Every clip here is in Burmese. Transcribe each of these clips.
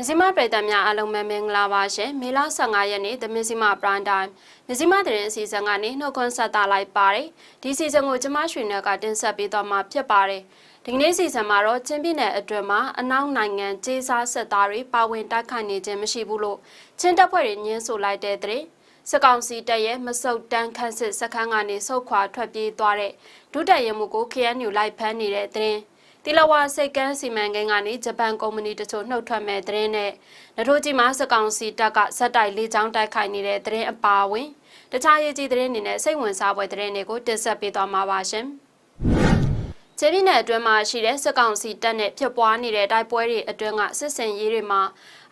မြစီမပြည်သူများအားလုံးပဲမင်္ဂလာပါရှင်မေလ15ရက်နေ့သမြစီမပရန်တိုင်းမြစီမသတင်းအစီအစဉ်ကနေနှုတ်ခွန်းဆက်တာလိုက်ပါတယ်ဒီစီစဉ်ကိုကျမရွှေနယ်ကတင်ဆက်ပေးသွားမှာဖြစ်ပါတယ်ဒီကနေ့စီစဉ်မှာတော့ချင်းပြည်နယ်အတွင်းမှာအနောက်နိုင်ငံကျေးစားစစ်သားတွေပါဝင်တိုက်ခိုက်နေခြင်းမရှိဘူးလို့ချင်းတပ်ဖွဲ့တွေညင်းဆိုလိုက်တဲ့တဲ့စကောင်စီတပ်ရဲ့မဆုတ်တန်းခန့်စစ်စခန်းကနေဆုတ်ခွာထွက်ပြေးသွားတဲ့ဒုတပ်ရမှုကို KNU လိုက်ဖမ်းနေတဲ့တဲ့ တီလဝါစိတ်ကန်းစီမံကိန်းကနေဂျပန်ကုမ္ပဏီတချို့နှုတ်ထွက်မဲ့သတင်းနဲ့နထိုးကြီးမှာစကောင်စီတပ်ကဇက်တိုက်လေးချောင်းတိုက်ခိုက်နေတဲ့သတင်းအပါအဝင်တခြားရေးကြီးသတင်းတွေနဲ့စိတ်ဝင်စားဖွယ်သတင်းတွေကိုတင်ဆက်ပေးသွားမှာပါရှင်။ကျေးပြည်နယ်အတွင်းမှာရှိတဲ့စကောင်စီတပ်နဲ့ဖြစ်ပွားနေတဲ့တိုက်ပွဲတွေအတွင်းကစစ်စင်ရေးတွေမှာ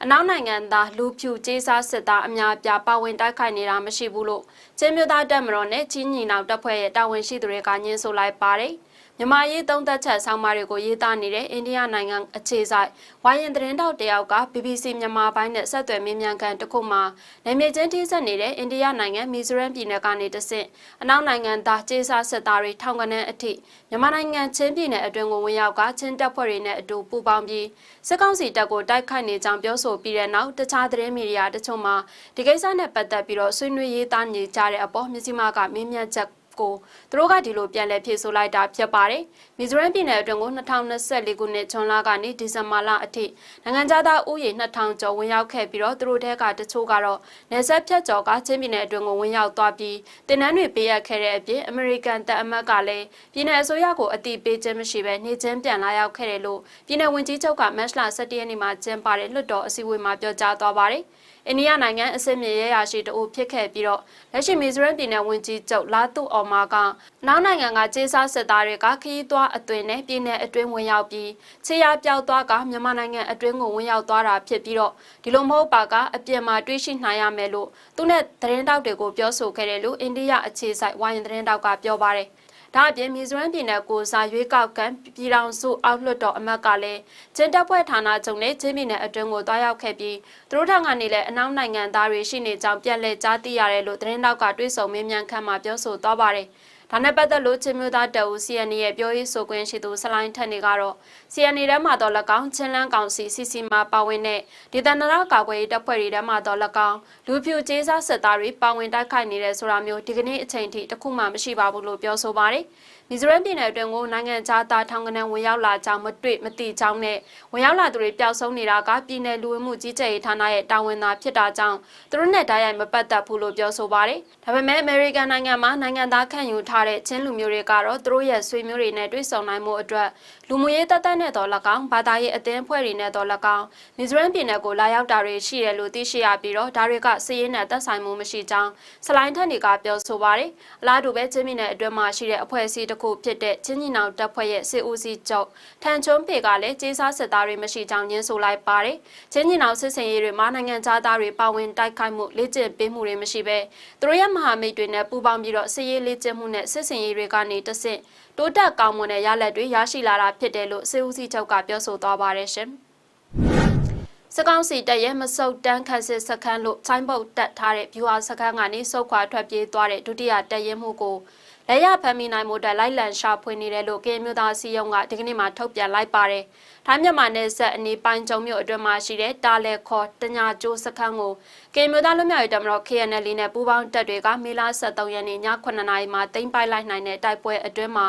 အနောက်နိုင်ငံသားလူဖြူကျေးစားစစ်သားအများပြားပါဝင်တိုက်ခိုက်နေတာမရှိဘူးလို့ကျင်းမြို့သားတပ်မတော်နဲ့ချင်းညီနောင်တပ်ဖွဲ့ရဲ့တာဝန်ရှိသူတွေကညှင်းဆိုလိုက်ပါတယ်။ မြန်မာရေးသုံးသက်ချက်ဆောင်းပါးတွေကိုရေးသားနေတဲ့အိန္ဒိယနိုင်ငံအခြေစိုက်ဝိုင်းရင်သတင်းတောက်တယောက်က BBC မြန်မာပိုင်းနဲ့ဆက်သွယ်မေးမြန်းခန်းတစ်ခုမှာနေမြေချင်းထိစပ်နေတဲ့အိန္ဒိယနိုင်ငံမီဇိုရမ်ပြည်နယ်ကနေတဆင့်အနောက်နိုင်ငံသားကျေးစားစစ်သားတွေထောင်ကနန်းအထိမြန်မာနိုင်ငံချင်းပြည်နယ်အတွင်းကိုဝင်ရောက်ကချင်းတပ်ဖွဲ့တွေနဲ့အတူပူးပေါင်းပြီးစစ်ကောင်စီတပ်ကိုတိုက်ခိုက်နေကြောင်းပြောဆိုပြီးတဲ့နောက်တခြားသတင်းမီဒီယာတချို့မှာဒီကိစ္စနဲ့ပတ်သက်ပြီးတော့ဆွေးနွေးရေးသားနေကြတဲ့အပေါ်မြစီမာကမေးမြန်းချက် ကိုသူတို့ကဒီလိုပြန်လည်ဖြည့်ဆို့လိုက်တာဖြစ်ပါတယ်။မီဇိုရမ်ပြည်နယ်အတွင်းကို2024ခုနှစ်ဇွန်လကနေဒီဇင်ဘာလအထိနိုင်ငံသားဥယျာဉ်2000ကျော်ဝင်ရောက်ခဲ့ပြီးတော့သူတို့တဲကတချို့ကတော့နေဆက်ဖြတ်ကျော်ကချင်းပြည်နယ်အတွင်းကိုဝင်ရောက်သွားပြီးတင်နန်းတွေပေးရခဲ့တဲ့အပြင်အမေရိကန်တပ်အမတ်ကလည်းပြည်내အစိုးရကိုအတိပေးခြင်းမရှိဘဲနေချင်းပြန်လာရောက်ခဲ့တယ်လို့ပြည်내ဝန်ကြီးချုပ်ကမတ်လ17ရက်နေ့မှာကျင်းပတဲ့လွှတ်တော်အစည်းအဝေးမှာပြောကြားသွားပါတယ်။ အိန္ဒိယနိုင်ငံအစစ်မြေရဲရာရှိတအုပ်ဖြစ်ခဲ့ပြီးတော့လက်ရှိမီဇိုရမ်ပြည်နယ်ဝန်ကြီးချုပ်လာတုအော်မာကနောက်နိုင်ငံကကျေးစားစစ်သားတွေကခရီးသွားအသွင်နဲ့ပြည်နယ်အတွင်းဝင်ရောက်ပြီးခြေရပြောက်သွားကမြန်မာနိုင်ငံအတွင်းကိုဝင်ရောက်သွားတာဖြစ်ပြီးတော့ဒီလိုမဟုတ်ပါကအပြင်မှာတွေးရှိနိုင်ရမယ်လို့သူနဲ့သတင်းတောက်တွေကိုပြောဆိုခဲ့တယ်လို့အိန္ဒိယအခြေစိုက်ဝိုင်းသတင်းတောက်ကပြောပါတယ်။ ဒါအပြင်မီဇိုရမ်ပြည်နယ်ကိုစားရွေးကောက်ခံပြည်ထောင်စုအောက်လွှတ်တော်အမတ်ကလည်းကျင်းတပ်ဖွဲ့ဌာနချုပ်နဲ့ချင်းပြည်နယ်အတွင်းကိုတွားရောက်ခဲ့ပြီးသူတို့ထံကနေလည်းအနောက်နိုင်ငံသားတွေရှိနေကြောင်းပြန်လည်ကြားသိရတယ်လို့သတင်းတောက်ကတွေးဆုံမေးမြန်းခန့်မှာပြောဆိုသွားပါတယ်။ ဒါနဲ့ပတ်သက်လို့ချင်းမျိုးသားတအူ CN ရဲ့ပြောရေးဆိုခွင့်ရှိသူဆလိုင်းထက်နေကတော့ CN ထဲမှာတော့၎င်းချင်းလန်းကောင်စီ CC မှာပါဝင်တဲ့ဒေသနာရကာကွယ်ရေးတပ်ဖွဲ့တွေထဲမှာတော့၎င်းလူဖြူကျေးစားစစ်သားတွေပါဝင်တိုက်ခိုက်နေတဲ့ဆိုတာမျိုးဒီကနေ့အချိန်ထိတခုမှမရှိပါဘူးလို့ပြောဆိုပါတယ်။ မီဇိုရမ်ပြည်နယ်အတွင်းကိုနိုင်ငံခြားသားထောင်ကနန်းဝင်ရောက်လာကြောင်းမတွေ့မသိကြောင်းနဲ့ဝင်ရောက်လာသူတွေပျောက်ဆုံးနေတာကပြည်내လူဝင်မှုကြီးကြပ်ရေးဌာနရဲ့တာဝန်သာဖြစ်တာကြောင့်သူတို့နဲ့တိုက်ရိုက်မပတ်သက်ဘူးလို့ပြောဆိုပါတယ်။ဒါပေမဲ့အမေရိကန်နိုင်ငံမှာနိုင်ငံသားခံယူထားတဲ့ချင်းလူမျိုးတွေကတော့သူတို့ရဲ့ဆွေမျိုးတွေနဲ့တွေ့ဆုံနိုင်မှုအတွက်လူမှုရေးတပ်တပ်နဲ့တော်၎င်းဘာသာရေးအသင်းအဖွဲ့တွေနဲ့တော်၎င်းမီဇိုရမ်ပြည်နယ်ကိုလာရောက်တာတွေရှိတယ်လို့သိရှိရပြီးတော့ဒါတွေကစည်ရင်းနဲ့သက်ဆိုင်မှုမရှိကြောင်းစလိုင်းထက်နေကပြောဆိုပါတယ်။အလားတူပဲချင်းပြည်နယ်အတွင်းမှာရှိတဲ့အဖွဲ့အစည်းတစ်ခုဖြစ်တဲ့ချင်းညီနောင်တပ်ဖွဲ့ရဲ့စစ်ဦးစီးချုပ်ထန်ချုံပေကလည်းကျေးစားစစ်သားတွေမရှိကြောင်းညင်းဆိုလိုက်ပါတယ်။ချင်းညီနောင်စစ်စင်ရေးတွေမှာနိုင်ငံသားတွေပါဝင်တိုက်ခိုက်မှုလေ့ကျင့်ပေးမှုတွေမရှိဘဲသူတို့ရဲ့မဟာမိတ်တွေနဲ့ပူးပေါင်းပြီးတော့စစ်ရေးလေ့ကျင့်မှုနဲ့စစ်စင်ရေးတွေကနေတဆင့်တိုးတက်ကောင်းမွန်တဲ့ရလဒ်တွေရရှိလာတာဖြစ်တယ်လို့စစ်ဦးစီးချုပ်ကပြောဆိုသွားပါတယ်ရှင်။စကောင်းစီတက်ရဲ့မဆုတ်တန်းခတ်စစ်စခန်းလို့ဆိုင်းပုတ်တက်ထားတဲ့ဗျူဟာစခန်းကနေစုခွာထွက်ပြေးသွားတဲ့ဒုတိယတက်ရင်မှုကို လက်ရဖမ်းမိနိုင်မှုတက်လိုက်လံရှာဖွေနေတယ်လို့ကရင်မျိုးသားစီယုံကဒီကနေ့မှထုတ်ပြန်လိုက်ပါတယ်။ထိုင်းမြန်မာနယ်စပ်အနီးပိုင်းကျုံမြို့အတွင်းမှာရှိတဲ့တာလဲခေါ်တညာကျိုးစခန်းကိုကရင်မျိုးသားလူမျိုးရေးတမတော် KNL နဲ့ပူးပေါင်းတပ်တွေကမေလ23ရက်နေ့ည9:00နာရီမှာတင်ပိုက်လိုက်နိုင်တဲ့တိုက်ပွဲအတွင်းမှာ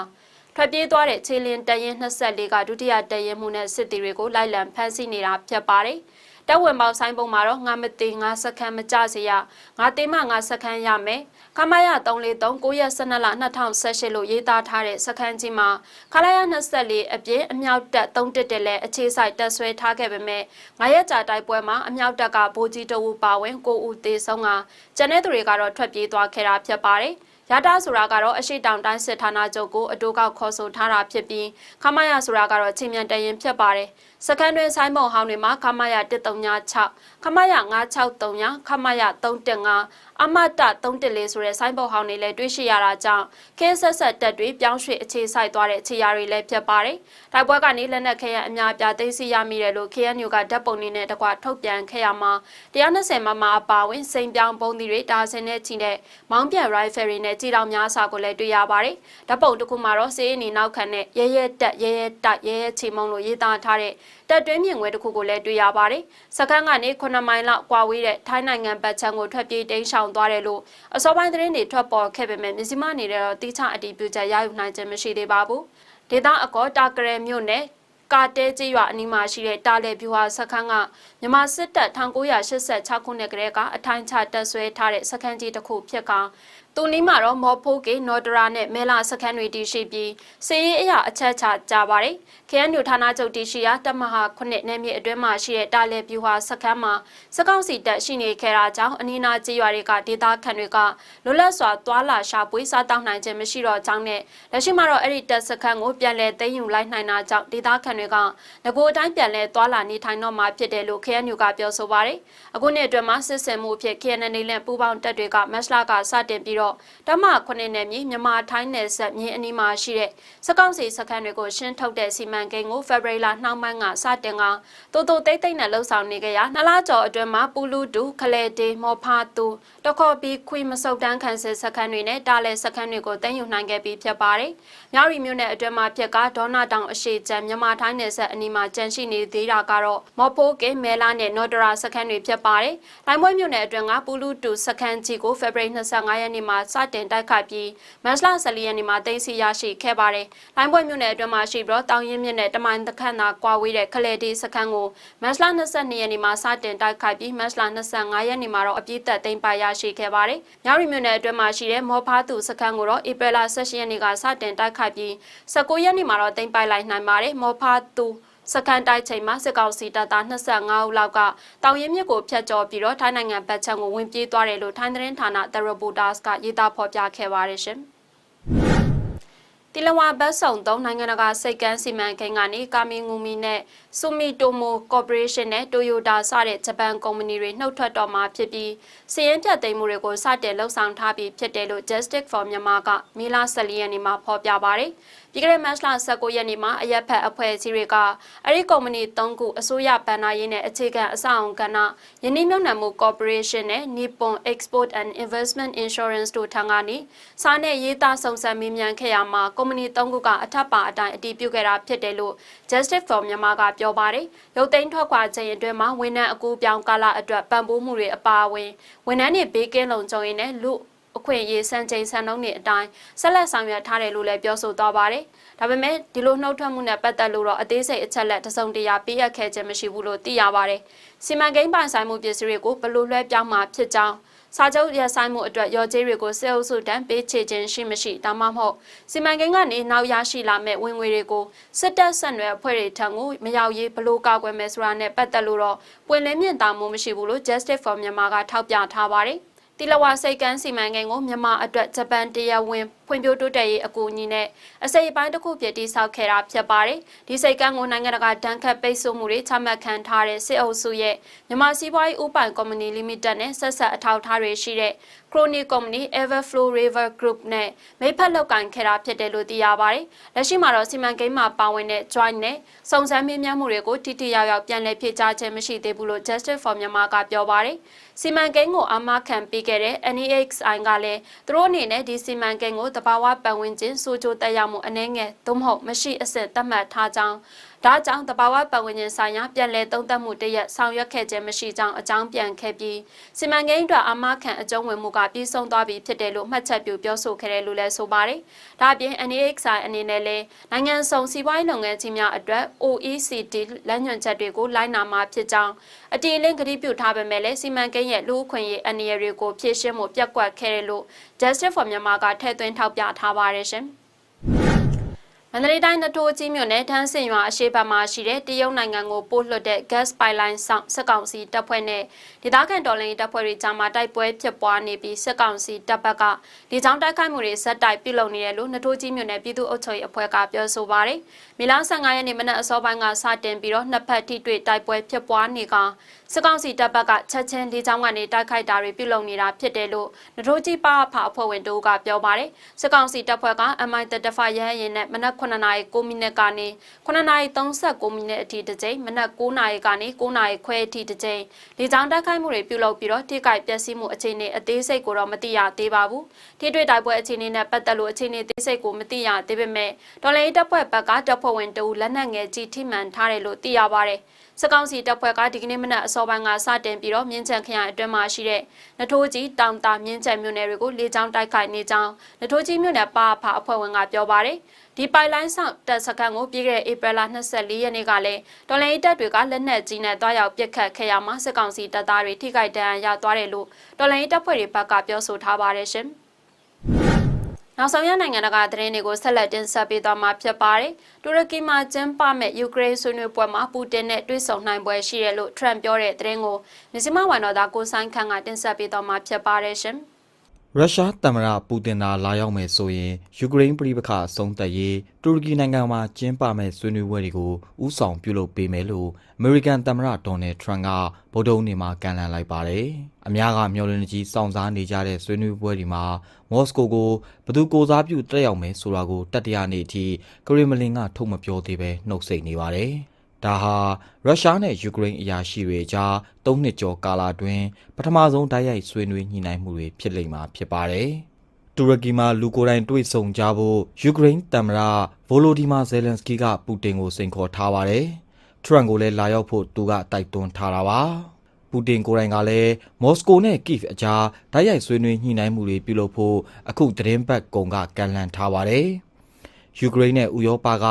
ထွက်ပြေးသွားတဲ့ခြေလင်းတရင်24ကဒုတိယတရင်မှုနဲ့စစ်တီတွေကိုလိုက်လံဖမ်းဆီးနေတာဖြစ်ပါတယ်။ တက်ဝင်ပေါဆိုင်ပုံမှာတော့ငါမသေးငါစခန်းမကြစေရငါသေးမှငါစခန်းရမယ်ခမရ343 9ရက်12လ2018လို့ရေးသားထားတဲ့စခန်းကြီးမှာခလာရ24အပြည့်အမြောက်တက်3တက်တက်လဲအခြေဆိုင်တက်ဆွဲထားခဲ့ပေမဲ့ငါရက်ကြာတိုက်ပွဲမှာအမြောက်တက်ကဘိုးကြီးတဝူပါဝင်9ဦးသေဆုံးကကျန်တဲ့သူတွေကတော့ထွက်ပြေးသွားခဲ့တာဖြစ်ပါတယ်။ရတာဆိုတာကတော့အရှိတောင်တိုင်းစစ်ဌာနချုပ်ကိုအတိုးကောက်ခေါ်ဆိုထားတာဖြစ်ပြီးခမရဆိုတာကတော့ချင်းမြန်တရင်ဖြစ်ပါတယ်။ စကန်တွင်ဆိုင်းမုံဟောင်းတွေမှာခမရ136ခမရ963ခမရ315အမတ314ဆိုတဲ့ဆိုင်းဘုတ်ဟောင်းတွေလည်းတွေ့ရှိရတာကြောင့်ခင်းဆက်ဆက်တက်တွေပြောင်းရွှေ့အခြေစိုက်သွားတဲ့ခြေရာတွေလည်းဖြစ်ပါတယ်။တိုက်ပွဲကနေလက်နက်ခဲယံအများပြသိသိရမိတယ်လို့ KNU ကဓာတ်ပုံတွေနဲ့တကွထုတ်ပြန်ခဲ့ရမှာ120မမအပါဝင်စိန်ပြောင်းပုံသီးတွေတာဆင်နဲ့ချီတဲ့မောင်းပြန် rifle တွေနဲ့ကြီးတောင်များစွာကိုလည်းတွေ့ရပါတယ်။ဓာတ်ပုံတစ်ခုမှာတော့စေးအနီနောက်ခံနဲ့ရဲရဲတက်ရဲရဲတိုက်ရဲရဲချီမုံလို့ရေးသားထားတဲ့ တပ်တွင်းမြင့်ငွေတစ်ခုကိုလည်းတွေ့ရပါတယ်။စခန်းကနေ9မိုင်လောက်ကွာဝေးတဲ့ထိုင်းနိုင်ငံဘက်ခြမ်းကိုထွက်ပြေးတိမ်းရှောင်သွားတယ်လို့အစောပိုင်းသတင်းတွေထွက်ပေါ်ခဲ့ပေမဲ့မြစီမနေတော့တိကျအတည်ပြုချက်ရယူနိုင်ခြင်းမရှိသေးပါဘူး။ဒေသအကောတာကရဲမြို့နယ်ကာတဲကြီးရွာအနီးမှာရှိတဲ့တာလေဖြူဟာစခန်းကမြန်မာစစ်တပ်1986ခုနှစ်ကတည်းကအထိုင်းချတပ်ဆွဲထားတဲ့စခန်းကြီးတစ်ခုဖြစ်ကသူနီးမှာတော့မော်ဖိုးကေနော်ဒရာနဲ့မဲလာစခန်းတွေတည်ရှိပြီးစီးရေးအရာအချက်ချကြပါတယ်။ KNU ဌာနချုပ်တည်ရှိရာတမဟာခုနှစ်နယ်မြေအတွင်းမှာရှိတဲ့တာလေပြူဟာစခန်းမှာစကောက်စီတက်ရှိနေခဲ့တာကြောင့်အနီးနားကျေးရွာတွေကဒေသခံတွေကလွတ်လပ်စွာသွာလာရှာပွေစားတောက်နိုင်ခြင်းမရှိတော့ကြောင်းနဲ့လက်ရှိမှာတော့အဲ့ဒီတက်စခန်းကိုပြန်လည်သိမ်းယူလိုက်နိုင်တာကြောင့်ဒေသခံတွေကငကိုအတိုင်းပြန်လည်သွာလာနေထိုင်တော့မှာဖြစ်တယ်လို့ KNU ကပြောဆိုပါတယ်။အခုနှစ်အတွင်းမှာစစ်စင်မှုဖြစ် KNL နဲ့ပူးပေါင်းတပ်တွေကမက်စလာကစတင်ပြီးတော့တမခုနှစ်နယ်မြေမြန်မာထိုင်းနယ်စပ်မြင်းအနီးမှာရှိတဲ့စကောက်စီစခန်းတွေကိုရှင်းထုတ်တဲ့စီမံကိန်းကိုဖေဖော်ဝါရီလနှောင်းပိုင်းကစတင်ကတိုးတိုးတိတ်တိတ်နဲ့လှုပ်ဆောင်နေကြရနှစ်လကျော်အတွင်းမှာပူလူတူခလဲတေမော်ဖာတူတခေါ်ပြီးခွေမစုတ်တန်းခန်းစစ်စခန်းတွေနဲ့တားလဲစခန်းတွေကိုတင်ယူနိုင်ခဲ့ပြီးဖြစ်ပါတယ်။မြောက်ရီမြို့နယ်အတွင်းမှာဖြစ်ကဒေါနာတောင်အရှိချမ်းမြန်မာထိုင်းနယ်စပ်အနီးမှာကျန်ရှိနေသေးတာကတော့မော်ဖိုးကဲမဲလာနဲ့နော်ဒရာစခန်းတွေဖြစ်ပါတယ်။လိုင်းပွဲမြို့နယ်အတွင်းကပူလူတူစခန်းကြီးကိုဖေဖော်ဝါရီ25ရက်နေ့မှာစတင်တိုက်ခိုက်ပြီးမတ်လ14ရက်နေ့မှာတင်စီရရှိခဲ့ပါတယ်။လိုင်းပွဲမြို့နယ်အတွင်းမှာရှိပြီးတော့တောင်ရင်မြစ်နဲ့တမိုင်တခန့်သာကွာဝေးတဲ့ခလဲဒီစခန်းကိုမတ်လ22ရက်နေ့မှာစတင်တိုက်ခိုက်ပြီးမတ်လ25ရက်နေ့မှာတော့အပြည့်သက်သိမ်းပိုက်ရရှိခဲ့ပါတယ်။မြောက်ရီမြို့နယ်အတွင်းမှာရှိတဲ့မော်ဖားသူစခန်းကိုတော့ဧပြီလ16ရက်နေ့ကစတင်တိုက်ခိုက်ပြီး19ရက်နေ့မှာတော့သိမ်းပိုက်လိုက်နိုင်ပါတယ်။မော်ဖားသူစကန်တိုက်ချိန်မှာစစ်ကောင်စီတပ်သား25ဦးလောက်ကတောင်ရင်မြစ်ကိုဖျက်ကျော်ပြီးတော့ထိုင်းနိုင်ငံဘက်ခြမ်းကိုဝင်ပြေးသွားတယ်လို့ထိုင်းသတင်းဌာန The Reporters ကရေးသားဖော်ပြခဲ့ပါတယ်ရှင်။ တီလဝါဘတ်ဆောင်သုံးနိုင်ငံတကာစိတ်ကမ်းစီမံကိန်းကနေကာမီငူမီနဲ့ဆူမီတိုမိုကော်ပိုရေးရှင်းနဲ့တိုယိုတာစတဲ့ဂျပန်ကုမ္ပဏီတွေနှုတ်ထွက်တော်မှာဖြစ်ပြီးစီးရင်ပြတ်သိမ်းမှုတွေကိုစတင်လှုပ်ဆောင်ထားပြီးဖြစ်တယ်လို့ Justice for Myanmar ကမေလ14ရက်နေ့မှာဖော်ပြပါတယ်။ပြီးခဲ့တဲ့မတ်လ19ရက်နေ့မှာအရက်ဖက်အဖွဲ့အစည်းတွေကအဲ့ဒီကုမ္ပဏီ၃ခုအစိုးရဗန်နာရေးနဲ့အခြေခံအဆောက်အုံကဏ္ဍယင်းနှမြုံနယ်မှု Corporation နဲ့ Nippon Export and Investment Insurance တို့ထံကနေစားနဲ့ရေးသားစုံစမ်းမေးမြန်းခဲ့ရမှာကုမ္ပဏီ၃ခုကအထက်ပါအတိုင်းအတည်ပြုခဲ့တာဖြစ်တယ်လို့ Justice for Myanmar ကပြောပါတယ်။ရုပ်သိမ်းထွက်ခွာခြင်းအတွင်းမှာဝန်ထမ်းအကူပြောင်းကာလအတွက်ပံ့ပိုးမှုတွေအပါအဝင်ဝန်ထမ်းတွေဘေးကင်းလုံခြုံရေးနဲ့လူ အခွင့်အရေးစံချိန်စံနှုန်းတွေအတိုင်းဆက်လက်ဆောင်ရွက်ထားတယ်လို့လည်းပြောဆိုသွားပါတယ်။ဒါပေမဲ့ဒီလိုနှုတ်ထွက်မှုနဲ့ပတ်သက်လို့တော့အသေးစိတ်အချက်လက်တစုံတရာပေးအပ်ခဲ့ခြင်းမရှိဘူးလို့သိရပါတယ်။စီမံကိန်းပိုင်ဆိုင်မှုပစ္စည်းတွေကိုဘလို့လွှဲပြောင်းမှာဖြစ်ကြောင်းစာချုပ်ရဆိုင်မှုအတွက်ရော်ကြေးတွေကိုစစ်အုပ်စုတန်းပေးချေခြင်းရှိမရှိဒါမှမဟုတ်စီမံကိန်းကနေနောက်ရရှိလာမဲ့ဝင်ငွေတွေကိုစစ်တပ်ဆက်နွယ်အဖွဲ့တွေထံကိုမရောက်ရေးဘလို့ကောက်ွယ်မယ်ဆိုတာနဲ့ပတ်သက်လို့တော့ပွင့်လင်းမြင့်တာမှုမရှိဘူးလို့ Justice for Myanmar ကထောက်ပြထားပါတယ် တီလဝါစိတ်ကန်းစီမံကိန်းကိုမြန်မာအတွက်ဂျပန်တရားဝင်ဖွံ့ဖြိုးတိုးတက်ရေးအကူအညီနဲ့အစိပ်အပိုင်းတစ်ခုပြတည်ဆောက်ခဲ့တာဖြစ်ပါတယ်။ဒီစိတ်ကန်းကိုနိုင်ငံတကာတန်းခတ်ပိတ်ဆို့မှုတွေချမှတ်ခံထားတဲ့စစ်အုပ်စုရဲ့မြန်မာစီးပွားရေးဥပိုင်ကုမ္ပဏီလီမိတက်နဲ့ဆက်ဆက်အထောက်အထားတွေရှိတဲ့ Chronic Company Everflow River Group နဲ့မိဖက်လောက်ကင်ခဲ့တာဖြစ်တယ်လို့သိရပါတယ်။လက်ရှိမှာတော့စီမံကိန်းမှာပါဝင်တဲ့ Joint နဲ့စုံစမ်းမေးမြန်းမှုတွေကိုတိတိယောက်ယောက်ပြန်လည်ဖြေကြားခြင်းမရှိသေးဘူးလို့ Justice for Myanmar ကပြောပါတယ်။စီမံကိန်းကိုအမခံပေးခဲ့တဲ့ NEXI ကလည်းသူတို့အနေနဲ့ဒီစီမံကိန်းကိုတဘာဝပတ်ဝန်းကျင်စိုးချိုးတက်ရောက်မှုအနည်းငယ်သို့မဟုတ်မရှိအစစ်သတ်မှတ်ထားကြောင်း ဒါကြောင့်တဘာဝပတ်ဝန်းကျင်ဆိုင်ရာပြည်လဲသုံးသပ်မှုတရက်ဆောင်ရွက်ခဲ့ခြင်းမရှိကြောင်းအကြောင်းပြန်ခဲ့ပြီးစီမံကိန်းအတွက်အမခံအကျုံးဝင်မှုကပြီးဆုံးသွားပြီဖြစ်တယ်လို့မှတ်ချက်ပြုပြောဆိုခဲ့တယ်လို့လည်းဆိုပါတယ်။ဒါအပြင် NEXI အနေနဲ့လည်းနိုင်ငံစုံစီးပွားရေးလုပ်ငန်းကြီးများအတွက် OECD လမ်းညွှန်ချက်တွေကိုလိုက်နာမှာဖြစ်ကြောင်းအတီအလင်းကတိပြုထားပေမဲ့လည်းစီမံကိန်းရဲ့လူ့အခွင့်အရေးအနေအတွေကိုဖြည့်ရှင်းမှုပြက်ကွက်ခဲ့တယ်လို့ Justice for Myanmar ကထည့်သွင်းထောက်ပြထားပါတယ်ရှင်။ မန္တလေးတိုင်းနထိုးကြီးမြို့နယ်ထန်းစင်ရွာအရှိတ်ဘက်မှာရှိတဲ့တရုတ်နိုင်ငံကိုပို့လွှတ်တဲ့ gas pipeline ဆောင်စစ်ကောင်စီတပ်ဖွဲ့နဲ့ဒေသခံတော်လှန်ရေးတပ်ဖွဲ့တွေကြားမှာတိုက်ပွဲဖြစ်ပွားနေပြီးစစ်ကောင်စီတပ်ဘက်ကဒီကြောင့်တိုက်ခိုက်မှုတွေဇက်တိုက်ပြုလုပ်နေတယ်လို့နထိုးကြီးမြို့နယ်ပြည်သူ့အုပ်ချုပ်ရေးအဖွဲ့ကပြောဆိုပါတယ်။မီလ15ရက်နေ့မနက်အစောပိုင်းကစတင်ပြီးတော့နှစ်ဖက်ထိတွေ့တိုက်ပွဲဖြစ်ပွားနေကစစ်ကောင်စီတပ်ဘက်ကချက်ချင်းလေးချောင်းကနေတိုက်ခိုက်တာတွေပြုလုပ်နေတာဖြစ်တယ်လို့နထိုးကြီးပါဖအဖွဲ့ဝင်တို့ကပြောပါတယ်စစ်ကောင်စီတပ်ဖွဲ့က MI35 ရဟရင်နဲ့မနက်9နာရီ9မိနစ်ကနေ9နာရီ39မိနစ်အထိတစ်ကြိမ်မနက်9နာရီကနေ9နာရီခွဲအထိတစ်ကြိမ်လေးချောင်းတိုက်ခိုက်မှုတွေပြုလုပ်ပြီးတော့ထိခိုက်ပျက်စီးမှုအခြေအနေအသေးစိတ်ကိုတော့မသိရသေးပါဘူးထိတွေ့တိုက်ပွဲအခြေအနေနဲ့ပတ်သက်လို့အခြေအနေသေးစိတ်ကိုမသိရသေးပေမဲ့ဒေါ်လာတပ်ဖွဲ့ဘက်ကတပ်ဖွဲ့ဝင်တို့လက်နက်ငယ်ကြီးထိမှန်ထားတယ်လို့သိရပါတယ်စကောင်းစီတပ်ဖွဲ့ကဒီကနေ့မနက်အစောပိုင်းကစတင်ပြီးတော့မြင်းချံခရိုင်အတွင်းမှာရှိတဲ့နထိုးကြီးတောင်တာမြင်းချံမြို့နယ်တွေကိုလေကြောင်းတိုက်ခိုက်နေကြောင်းနထိုးကြီးမြို့နယ်ပါဖအဖွဲ့ဝင်ကပြောပါတယ် ဒီပိုင်လိုင်းဆောင်တပ်စခန်းကိုပြီးခဲ့တဲ့ဧပြီလ24ရက်နေ့ကလည်းတော်လိုင်းတပ်တွေကလက်နက်ကြီးနဲ့တွားရောက်ပစ်ခတ်ခဲ့ရမှာစစ်ကောင်စီတပ်သားတွေထိခိုက်ဒဏ်ရာရသွားတယ်လို့တော်လိုင်းတပ်ဖွဲ့တွေဘက်ကပြောဆိုထားပါတယ်ရှင်နောက်ဆုံးရနိုင်ငံတကာသတင်းတွေကိုဆက်လက်တင်ဆက်ပေးသွားမှာဖြစ်ပါတယ်။တူရကီမှာကျင်းပမဲ့ယူကရိန်းဆွေးနွေးပွဲမှာပူတင်နဲ့တွေ့ဆုံနိုင်ပွဲရှိတယ်လို့ထရန့်ပြောတဲ့သတင်းကိုမြစီမဝန်တော်သားကိုဆိုင်ခန့်ကတင်ဆက်ပေးသွားမှာဖြစ်ပါတယ်ရှင်။ ရုရှားသမ္မတပူတင်သာလာရောက်မယ်ဆိုရင်ယူကရိန်းပြည်ပခအဆုံးသက်ရေးတူရကီနိုင်ငံမှာကျင်းပမဲ့ဆွေးနွေးပွဲတွေကိုဥဆောင်ပြုလုပ်ပေးမယ်လို့အမေရိကန်သမ္မတဒေါ်နယ်ထရန့်ကဗုဒ္ဓဟူးနေ့မှာကန့်လန့်လိုက်ပါတယ်။အများကမျှော်လင့်ကြီးစောင့်စားနေကြတဲ့ဆွေးနွေးပွဲဒီမှာမော်စကိုကိုဘယ်သူကိုစားပြုတက်ရောက်မယ်ဆိုတာကိုတတိယနေ့အထိကရီမလင်ကထုတ်မပြောသေးပဲနှုတ်ဆက်နေပါတယ်။ ဒါဟာရုရှားနဲ့ယူကရိန်းအရာရှိတွေကြား၃နှစ်ကျော်ကာလအတွင်းပထမဆုံးတိုက်ရိုက်ဆွေးနွေးညှိနှိုင်းမှုတွေဖြစ်လိမ့်မှာဖြစ်ပါတယ်။တူရကီမှာလူကိုယ်တိုင်တွေ့ဆုံကြဖို့ယူကရိန်းသမ္မတဗိုလိုဒီမာဇယ်လန်စကီကပူတင်ကိုစိန်ခေါ်ထားပါတယ်။ထရန့်ကိုလည်းလာရောက်ဖို့သူကတိုက်တွန်းထားတာပါ။ပူတင်ကိုယ်တိုင်ကလည်းမော်စကိုနဲ့ကိဗ်အကြားဓာတ်ရိုက်ဆွေးနွေးညှိနှိုင်းမှုတွေပြုလုပ်ဖို့အခုသတင်းပတ်ကုန်ကကန့်လန့်ထားပါတယ်။ ယူကရိန်းနဲ့ဥရောပက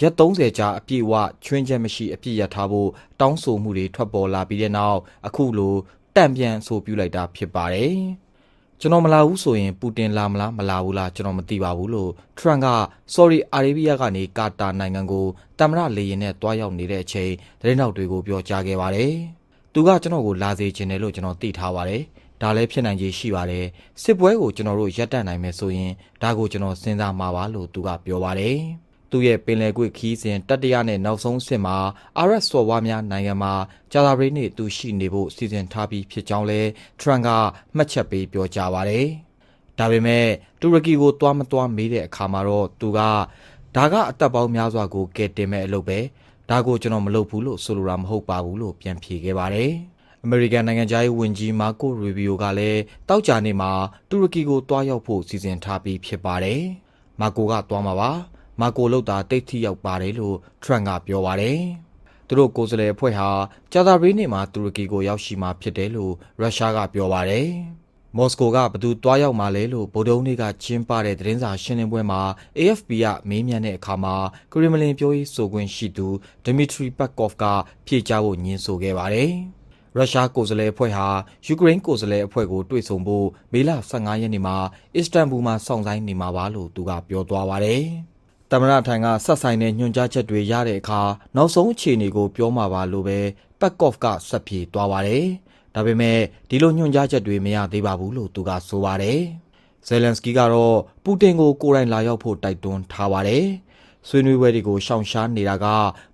ရက်30ကြာအပြည့်အဝချွင်းချက်မရှိအပြည့်ရထားဖို့တောင်းဆိုမှုတွေထွက်ပေါ်လာပြီးတဲ့နောက်အခုလိုတံပြန်ဆိုပြလိုက်တာဖြစ်ပါတယ်။ကျွန်တော်မလာဘူးဆိုရင်ပူတင်လာမလားမလာဘူးလားကျွန်တော်မသိပါဘူးလို့ထရန့်က sorry အာရေဗီးယားကနေကာတာနိုင်ငံကိုတမရလေရင်နဲ့တွားရောက်နေတဲ့အချိန်သတင်းနောက်တွေကိုပြောကြားခဲ့ပါတယ်။သူကကျွန်တော်ကိုလာစေချင်တယ်လို့ကျွန်တော်သိထားပါတယ်။ ဒါလည်းဖြစ်နိုင်ခြေရှိပါတယ်စစ်ပွဲကိုကျွန်တော်တို့ရပ်တန့်နိုင်မယ်ဆိုရင်ဒါကိုကျွန်တော်စဉ်းစားမှာပါလို့သူကပြောပါတယ်သူ့ရဲ့ပင်လယ်ကွေ့ခီးစဉ်တတိယနဲ့နောက်ဆုံးအဆင့်မှာအာရက်စော်ဝါများနိုင်ငံမှာဂျာသာပရိနေသူရှိနေဖို့စီစဉ်ထားပြီးဖြစ်ကြောင်းလဲထရန်ကမှတ်ချက်ပေးပြောကြားပါတယ်။ဒါပေမဲ့တူရကီကိုသွားမသွားမေးတဲ့အခါမှာတော့သူကဒါကအသက်ပေါင်းများစွာကိုကယ်တင်မဲ့အလုပ်ပဲဒါကိုကျွန်တော်မလုပ်ဘူးလို့ဆိုလိုတာမဟုတ်ပါဘူးလို့ပြန်ဖြေခဲ့ပါတယ်။ အမေရိကန်နိုင်ငံသားရေးဝန်ကြီးမာကိုရီဗီယိုကလည်းတောက်ကြနေမှာတူရကီကိုတွားရောက်ဖို့စီစဉ်ထားပြီးဖြစ်ပါတယ်။မာကိုကတွားမှာပါ။မာကိုလောက်တာတိတ်ထိရောက်ပါတယ်လို့ထရန့်ကပြောပါတယ်။သူတို့ကိုယ်စားလှယ်အဖွဲ့ဟာဂျာသာဘရီနေ့မှာတူရကီကိုရောက်ရှိမှာဖြစ်တယ်လို့ရုရှားကပြောပါတယ်။မော်စကိုကဘသူတွားရောက်มาလဲလို့ဗိုလ်တုံးတွေကကျင်းပတဲ့သတင်းစာရှင်းလင်းပွဲမှာ AFP ကမေးမြန်းတဲ့အခါမှာကရီမလင်ပြောရေးဆိုခွင့်ရှိသူဒမီထရီပက်ကော့ဖ်ကဖြေကြားဖို့ညှင်းဆိုခဲ့ပါတယ်။ ရုရှားကိုယ်စားလှယ်အဖွဲ့ဟာယူကရိန်းကိုယ်စားလှယ်အဖွဲ့ကိုတွေ့ဆုံဖို့မေလ15ရက်နေ့မှာအစ္စတန်ဘူမှာစောင့်ဆိုင်းနေမှာပါလို့သူကပြောသွားပါတယ်။တမရထိုင်ကဆက်ဆိုင်တဲ့ညွှန်ကြားချက်တွေရတဲ့အခါနောက်ဆုံးအခြေအနေကိုပြောမှာပါလို့ပဲပက်ကော့ဖ်ကဆက်ပြေသွားပါတယ်။ဒါပေမဲ့ဒီလိုညွှန်ကြားချက်တွေမရသေးပါဘူးလို့သူကဆိုပါတယ်။ဇယ်လန်စကီကတော့ပူတင်ကိုကိုယ်တိုင်လာရောက်ဖို့တိုက်တွန်းထားပါတယ်။ဆွေးနွေးပွဲတွေကိုရှောင်ရှားနေတာက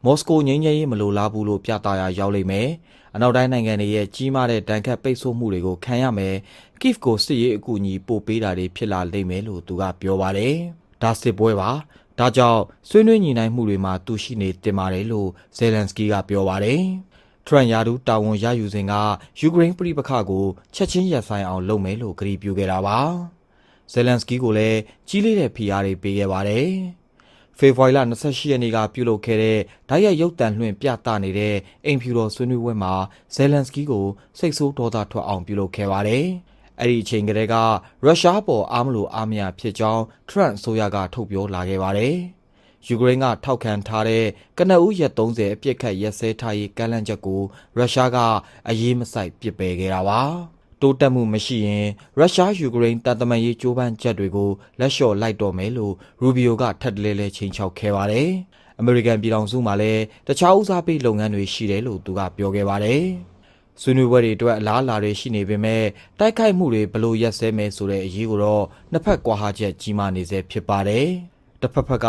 မော်စကိုငြိမ်းချမ်းရေးမလိုလားဘူးလို့ပြသရာရောက်လိမ့်မယ်။ အနောက်တိုင်းနိုင်ငံတွေရဲ့ကြီးမားတဲ့ဒဏ်ခတ်ပိတ်ဆို့မှုတွေကိုခံရမယ်။ KIF ကိုစစ်ရေးအကူအညီပို့ပေးတာတွေဖြစ်လာလိမ့်မယ်လို့သူကပြောပါတယ်။ဒါစစ်ပွဲပါ။ဒါကြောင့်ဆွေးနွေးညီနိုင်မှုတွေမှာသူရှိနေတင်ပါတယ်လို့ဇယ်လန်စကီကပြောပါတယ်။ထရန်ယာဒူတာဝန်ရယူစဉ်ကယူကရိန်းပြည်ပခကိုချက်ချင်းရပ်ဆိုင်အောင်လုပ်မယ်လို့ကြေညာခဲ့တာပါ။ဇယ်လန်စကီကိုလည်းကြီးလေးတဲ့ဖိအားတွေပေးခဲ့ပါတယ်။ ဖေဖော်ဝါရီလ28ရက်နေ့ကပြုလုပ်ခဲ့တဲ့ဓာတ်ရိုက်ရုပ်တံလွှင့်ပြသနေတဲ့အိမ်ဖြူတော်ဆွေးနွေးပွဲမှာဇယ်လန်စကီကိုစိတ်ဆိုးဒေါသထွက်အောင်ပြုလုပ်ခဲ့ပါတယ်။အဲ့ဒီအချိန်ကလေးကရုရှားပေါ်အားမလို့အားမရဖြစ်ကြောင်းထရန့်ဆိုရကထုတ်ပြောလာခဲ့ပါတယ်။ယူကရိန်းကထောက်ခံထားတဲ့ကနအူးရက်30အပြစ်ခတ်ရက်စဲထားရေးကမ်းလှမ်းချက်ကိုရုရှားကအရေးမဆိုင်ပစ်ပယ်ခဲ့တာပါ။ တိုးတက်မှုမရှိရင်ရုရှားယူကရိန်းတပ်သမန်ရေးကြိုးပမ်းချက်တွေကိုလက်လျှော့လိုက်တော့မယ်လို့ရူဘီယိုကထပ်တလဲလဲချိန်ချောက်ခဲ့ပါတယ်။အမေရိကန်ပြည်ထောင်စုမှာလည်းတခြားဦးစားပေးလုပ်ငန်းတွေရှိတယ်လို့သူကပြောခဲ့ပါတယ်။ဆွေးနွေးပွဲတွေအတွက်အလားအလာတွေရှိနေပေမဲ့တိုက်ခိုက်မှုတွေဘလို့ရက်စဲမယ်ဆိုတဲ့အရေးကိုတော့နှစ်ဖက်ကွာဟချက်ကြီးမားနေစေဖြစ်ပါတယ်။တစ်ဖက်ဖက်က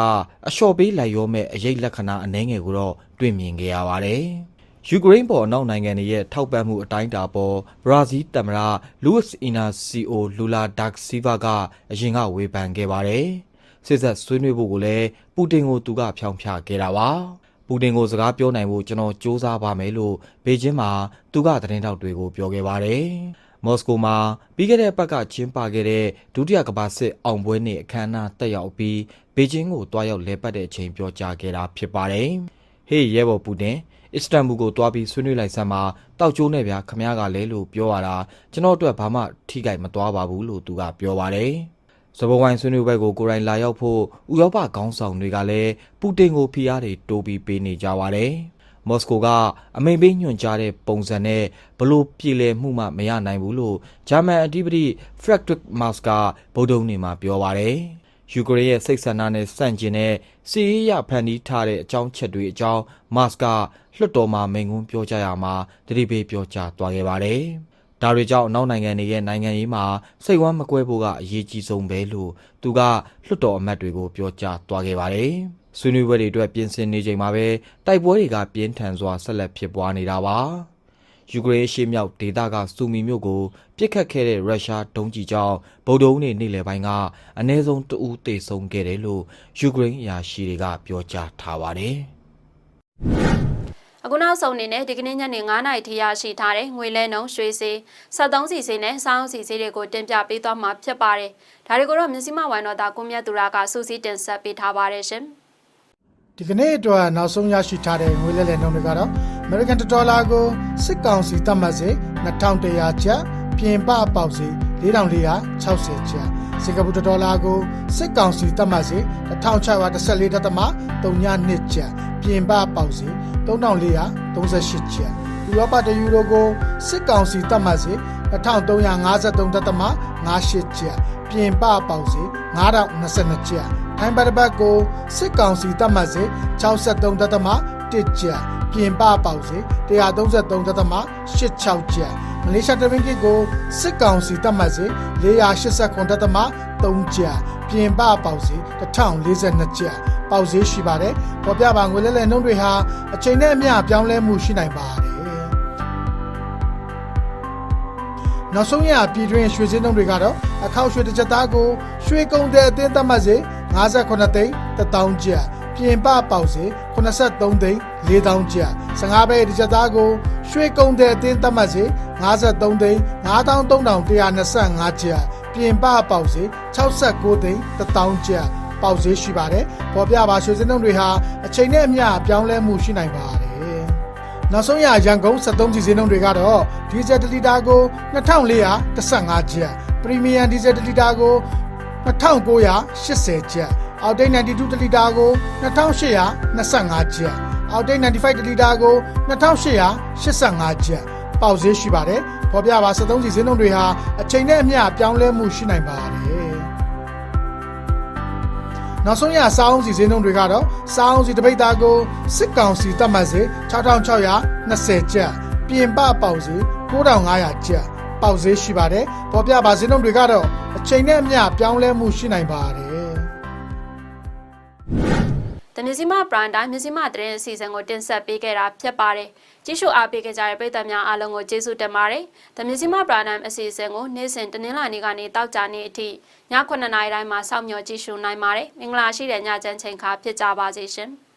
အလျှော့ပေးလိုက်ရောမဲ့အရေးလက္ခဏာအနှဲငယ်ကိုတော့တွေ့မြင်ခဲ့ရပါတယ်။ ယူကရိန်းပေါ်အနောက်နိုင်ငံတွေရဲ့ထောက်ပံ့မှုအတိုင်းအတာပေါ်ဘရာဇီးသမ္မတလူးစ်အီနာစီအိုလူလာဒက်ဆီဗာကအရင်ကဝေဖန်ခဲ့ပါတယ်။စစ်ဆက်ဆွေးနွေးဖို့ကိုလည်းပူတင်ကိုသူကဖြောင်းဖျခဲ့တာပါ။ပူတင်ကိုစကားပြောနိုင်ဖို့ကျွန်တော်စူးစမ်းပါမယ်လို့ဘေကျင်းမှာသူကသတင်းထောက်တွေကိုပြောခဲ့ပါတယ်။မော်စကိုမှာပြီးခဲ့တဲ့ပတ်ကကျင်းပခဲ့တဲ့ဒုတိယကမ္ဘာစစ်အောင်ပွဲနေ့အခမ်းအနားတက်ရောက်ပြီးဘေကျင်းကိုတွားရောက်လဲပတ်တဲ့အချိန်ပြောကြားခဲ့တာဖြစ်ပါတယ်။ဟေးရဲဘော်ပူတင် အစ္စတန်ဘူကိုတွားပြီးဆွေးနွေးလိုက်စမ်းမှာတောက်ကျိုးနဲ့ဗျာခမရကလဲလို့ပြောရတာကျွန်တော်အတွက်ဘာမှထိခိုက်မသွားပါဘူးလို့သူကပြောပါတယ်။စပေါ်ဝိုင်းဆွေးနွေးပွဲကိုကိုယ်တိုင်လာရောက်ဖို့ဥရောပခေါင်းဆောင်တွေကလည်းပူတင်ကိုဖိအားတွေတိုးပြီးပေးနေကြပါတယ်။မော်စကိုကအမိန်ပေးညွှန်ကြားတဲ့ပုံစံနဲ့ဘလို့ပြည်လည်မှုမှမရနိုင်ဘူးလို့ဂျာမန်အဓိပတိဖရက်ဒရစ်မတ်စ်ကဗုဒ္ဓဦးနေမှာပြောပါတယ်။ ယူကရိန်းရဲ့စိတ်ဆန္ဒနဲ့စန့်ကျင်တဲ့စီးရီးရဖန်တီးထားတဲ့အကြောင်းချက်တွေအကြောင်းမတ်စ်ကလွှတ်တော်မှာမိန့်ခွန်းပြောကြားရမှာတတိပေးပြောကြားသွားခဲ့ပါတယ်။ဒါတွေကြောင့်အနောက်နိုင်ငံတွေရဲ့နိုင်ငံရေးမှာစိတ်ဝမ်းမကွဲဖို့ကအရေးကြီးဆုံးပဲလို့သူကလွှတ်တော်အမတ်တွေကိုပြောကြားသွားခဲ့ပါတယ်။ဆွေးနွေးပွဲတွေအတွက်ပြင်ဆင်နေချိန်မှာပဲတိုက်ပွဲတွေကပြင်းထန်စွာဆက်လက်ဖြစ်ပွားနေတာပါ။ယူကရိန်းရှေ့မြောက်ဒေသကစူမီမြို့ကို ပြစ်ခတ်ခဲ့တဲ့ရုရှားဒုံးကျည်ကြောင့်ဗုဒ္ဓဦးနေ့နေ့လယ်ပိုင်းကအနည်းဆုံးတဦးသေဆုံးခဲ့တယ်လို့ယူကရိန်းအရာရှိတွေကပြောကြားထားပါတယ်။အခုနောက်ဆုံးအနေနဲ့ဒီကနေ့ညနေ9:00နာရီထိရရှိထားတဲ့ငွေလဲနှုန်းရွှေစီ73စီစီနဲ့စောင်းစီစီတွေကိုတင်ပြပေးသွားမှာဖြစ်ပါတယ်။ဒါတွေကိုတော့မြစီမဝိုင်းတော်သားကွန်မြတ်သူရကစူးစီးတင်ဆက်ပေးထားပါတယ်ရှင်။ဒီကနေ့အတွက်နောက်ဆုံးရရှိထားတဲ့ငွေလဲလှယ်နှုန်းတွေကတော့ American ဒေါ်လာကိုစစ်ကောင်စီသတ်မှတ်စေ2100ကျပ် ပြင်ပပေါက်စေ4460ကျပ်စင်ကာပူဒေါ်လာကိုစစ်ကောင်စီသတ်မှတ်စေ1614.32ကျပ်ပြင်ပပေါက်စေ3438ကျပ်ဥရောပတယူရိုကိုစစ်ကောင်စီသတ်မှတ်စေ2353.58ကျပ်ပြင်ပပေါက်စေ9022ကျပ်ထိုင်းဘတ်တစ်ပတ်ကိုစစ်ကောင်စီသတ်မှတ်စေ63.1ကျပ်ပြင်ပပေါက်စေ133.86ကျပ်မ လေးရှားတရင်းကစ်ကိုစစ်ကောင်စီသတ်မှတ်စေ489.3ကျပ်ပြင်ပပေါက်စေ1042ကျပ်ပေါက်စေရှိပါတယ်ပေါ်ပြပါငွေလဲလဲနှုန်းတွေဟာအချိန်နဲ့အမျှပြောင်းလဲမှုရှိနိုင်ပါတယ်နောက်ဆုံးရပြည်တွင်းရွှေစင်းနှုန်းတွေကတော့အခောက်ရွှေတစ်ချက်သားကိုရွှေကုံတဲ့အသင်းသတ်မှတ်စေ58သိန်း1000ကျပ်ပြင်ပပေါက်စေ83သိန်း4000ကျပ်15ပဲတစ်ချက်သားကို ရွှေကုံတဲ့အသင်းသတ်မှတ်စေ53သိန်း9325ကျပ်ပြင်ပပေါက်စေ69သိန်း1000ကျပ်ပေါက်စေရှိပါတယ်ပေါ်ပြပါရွှေစင်းနှုန်းတွေဟာအချိန်နဲ့အမျှပြောင်းလဲမှုရှိနိုင်ပါတယ်နောက်ဆုံးရရန်ကုန်73စီစဉ်နှုန်းတွေကတော့ဒီဇယ်1လီတာကို2415ကျပ်ပရီမီယံဒီဇယ်1လီတာကို2980ကျပ်အောက်တိတ်92တလီတာကို2825ကျပ် အောက်တိတ်95တလီတာကို2885ကျပ်ပေါက်ဈေးရှိပါတယ်ပေါ်ပြပါ73စီစဉ်နှုန်းတွေဟာအချိန်နဲ့အမျှပြောင်းလဲမှုရှိနိုင်ပါတယ်နောက်ဆုံးရစားအောင်စီစဉ်နှုန်းတွေကတော့စားအောင်စီတပိတ်သားကိုစစ်ကောင်စီတတ်မှတ်စေ6620ကျပ်ပြင်ပပေါက်စေ9500ကျပ်ပေါက်ဈေးရှိပါတယ်ပေါ်ပြပါဈေးနှုန်းတွေကတော့အချိန်နဲ့အမျှပြောင်းလဲမှုရှိနိုင်ပါတယ် တနစီမပရန်တိုင်းမြစီမသတင်းအစီအစဉ်ကိုတင်ဆက်ပေးခဲ့တာဖြစ်ပါတယ်။ကြည့်ရှုအားပေးကြတဲ့ပရိသတ်များအားလုံးကိုကျေးဇူးတင်ပါတယ်။တမြစီမပရန်တိုင်းအစီအစဉ်ကိုနေ့စဉ်တနင်္လာနေ့ကနေတောက်ကြနေ့အထိည9:00နာရီတိုင်းမှာစောင့်မျှော်ကြည့်ရှုနိုင်ပါတယ်။မင်္ဂလာရှိတဲ့ညချမ်းချိန်ခါဖြစ်ကြပါစေရှင်။